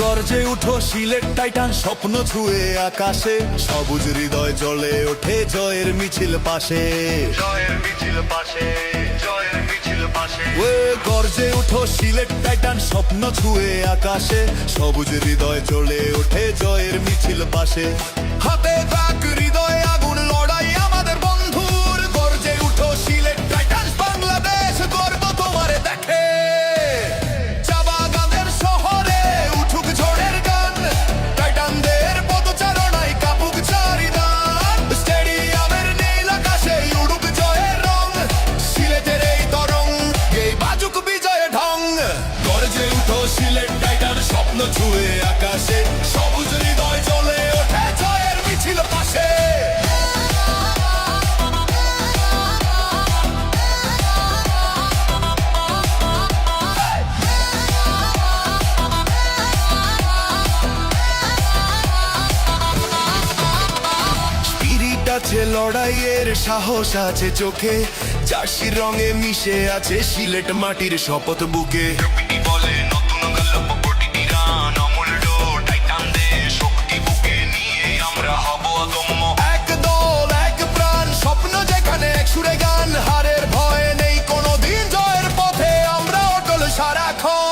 গর্জে উঠো সিলেট টাইটান স্বপ্ন ছুঁয়ে আকাশে। সবুজ হৃদয় জলে ওঠে জয়ের মিছিল পাশে। জয়ের মিছিল পাশে জয়ের মিছিল পাশে। ওয়ে গর্জে উঠো সিলেট টাইটান স্বপ্ন ছুঁয়ে আকাশে। সবুজ হৃদয় চলে ওঠে জয়ের মিছিল পাশে। হাতে থাক সিলেট টাইটান স্বপ্ন ছুঁয়ে আকাশে, সবুজ হৃদয় চলে ওঠে জয়ের মিছিল পাশে। আছে লড়াইয়ের সাহস আছে চোখে, জার্সির রঙে মিশে আছে সিলেট মাটির শপথ বুকে। shot I called.